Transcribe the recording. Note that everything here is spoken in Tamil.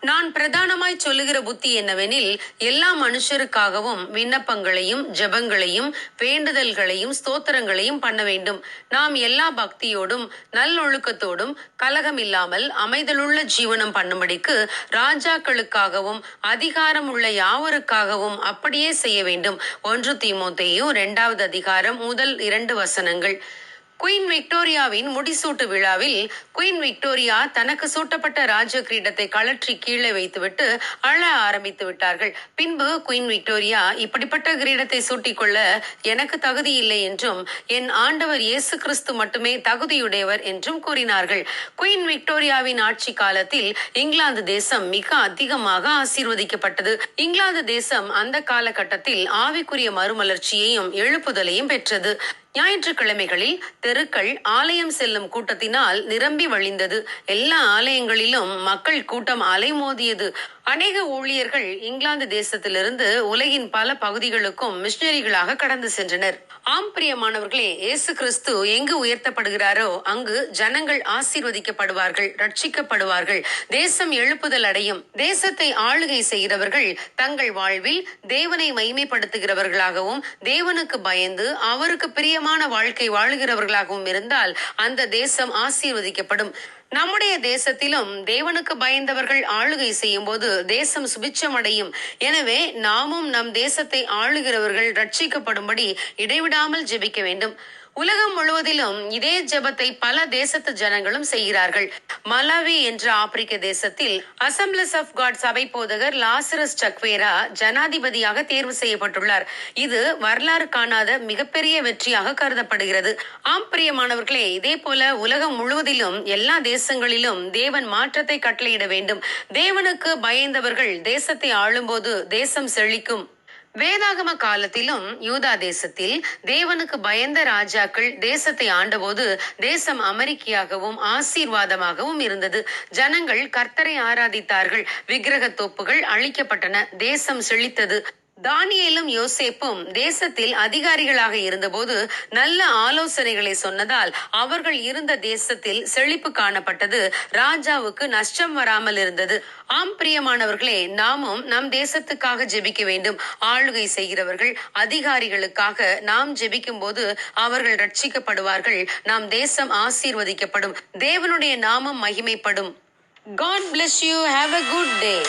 நான் பிரதானமாய் சொல்லுகிற புத்தி என்னவெனில் எல்லா மனுஷருக்காகவும் விண்ணப்பங்களையும் ஜெபங்களையும் வேண்டுதல்களையும் ஸ்தோத்திரங்களையும் பண்ண வேண்டும். நாம் எல்லா பக்தியோடும் நல்லொழுக்கத்தோடும் கலகம் இல்லாமல் அமைதலுள்ள ஜீவனம் பண்ணும்படிக்கு ராஜாக்களுக்காகவும் அதிகாரம் உள்ள யாவருக்காகவும் அப்படியே செய்ய வேண்டும். ஒன்று தீமோத்தேயு இரண்டாவது அதிகாரம் முதல் இரண்டு வசனங்கள். குயின் விக்டோரியாவின் முடிசூட்டு விழாவில் குயின் விக்டோரியா தனக்கு சூட்டப்பட்ட ராஜ கிரீடத்தை கழற்றி கீழே வைத்துவிட்டு அழ ஆரம்பித்து விட்டார்கள். பின்பு குயின் விக்டோரியா இப்படிப்பட்ட கிரீடத்தை சூட்டிக்கொள்ள எனக்கு தகுதி இல்லை என்றும் என் ஆண்டவர் இயேசு கிறிஸ்து மட்டுமே தகுதியுடையவர் என்றும் கூறினார்கள். குயின் விக்டோரியாவின் ஆட்சி காலத்தில் இங்கிலாந்து தேசம் மிக அதிகமாக ஆசீர்வதிக்கப்பட்டது. இங்கிலாந்து தேசம் அந்த காலகட்டத்தில் ஆவிக்குரிய மறுமலர்ச்சியையும் எழுப்புதலையும் பெற்றது. ஞாயிற்றுக்கிழமைகளில் தெருக்கள் ஆலயம் செல்லும் கூட்டத்தினால் நிரம்பி வழிந்தது. எல்லா ஆலயங்களிலும் மக்கள் கூட்டம் அலைமோதியது. அநேக ஊழியர்கள் இங்கிலாந்து தேசத்திலிருந்து உலகின் பல பகுதிகளுக்கும் மிஷினரிகளாக கடந்து சென்றனர். ஆம் பிரியமானவர்களே இயேசு கிறிஸ்து எங்கு உயர்த்தப்படுகிறாரோ அங்கு ஜனங்கள் ஆசீர்வதிக்கப்படுவார்கள் ரட்சிக்கப்படுவார்கள். தேசம் எழுப்புதல் அடையும். தேசத்தை ஆளுகை செய்கிறவர்கள் தங்கள் வாழ்வில் தேவனை மைமைப்படுத்துகிறவர்களாகவும் தேவனுக்கு பயந்து அவருக்கு பிரியமான வாழ்க்கை வாழுகிறவர்களாகவும் இருந்தால் அந்த தேசம் ஆசீர்வதிக்கப்படும். நம்முடைய தேசத்திலும் தேவனுக்கு பயந்தவர்கள் ஆளுகை செய்யும் போது தேசம் சுபிச்சம் அடையும் எனவே நாமும் நம் தேசத்தை ஆளுகிறவர்கள் ரட்சிக்கப்படும்படி இடைவிடாமல் ஜெபிக்க வேண்டும். உலகம் முழுவதிலும் இதே ஜெபத்தை பல தேசத்து ஜனங்களும் செய்கிறார்கள். மலாவி என்ற ஆப்பிரிக்க தேசத்தில் அசம்பிளஸ் ஆஃப் காட் சபை போதகர் லாசரஸ் சக்வேரா ஜனாதிபதியாக தேர்வு செய்யப்பட்டுள்ளார். இது வரலாறு காணாத மிகப்பெரிய வெற்றியாக கருதப்படுகிறது. ஆம் பிரியமானவர்களே இதே போல உலகம் முழுவதிலும் எல்லா தேசங்களிலும் தேவன் மாற்றத்தை கட்டளையிட வேண்டும். தேவனுக்கு பயந்தவர்கள் தேசத்தை ஆளும்போது தேசம் செழிக்கும். வேதாகம காலத்திலும் யூதா தேசத்தில் தேவனுக்கு பயந்த ராஜாக்கள் தேசத்தை ஆண்டபோது தேசம் அமெரிக்கையாகவும் ஆசீர்வாதமாகவும் இருந்தது. ஜனங்கள் கர்த்தரை ஆராதித்தார்கள். விக்கிரக தோப்புகள் அழிக்கப்பட்டன. தேசம் செழித்தது. தானியலும் யோசேப்பும் தேசத்தில் அதிகாரிகளாக இருந்தபோது நல்ல ஆலோசனைகளை சொன்னதால் அவர்கள் இருந்த தேசத்தில் செழிப்பு காணப்பட்டது. ராஜாவுக்கு நஷ்டம் வராமல் இருந்தது. ஆம் பிரியமானவர்களே நாமும் நம் தேசத்துக்காக ஜெபிக்க வேண்டும். ஆளுகை செய்கிறவர்கள் அதிகாரிகளுக்காக நாம் ஜெபிக்கும் போது அவர்கள் ரட்சிக்கப்படுவார்கள். நாம் தேசம் ஆசீர்வதிக்கப்படும். தேவனுடைய நாமம் மகிமைப்படும். God bless you have a good day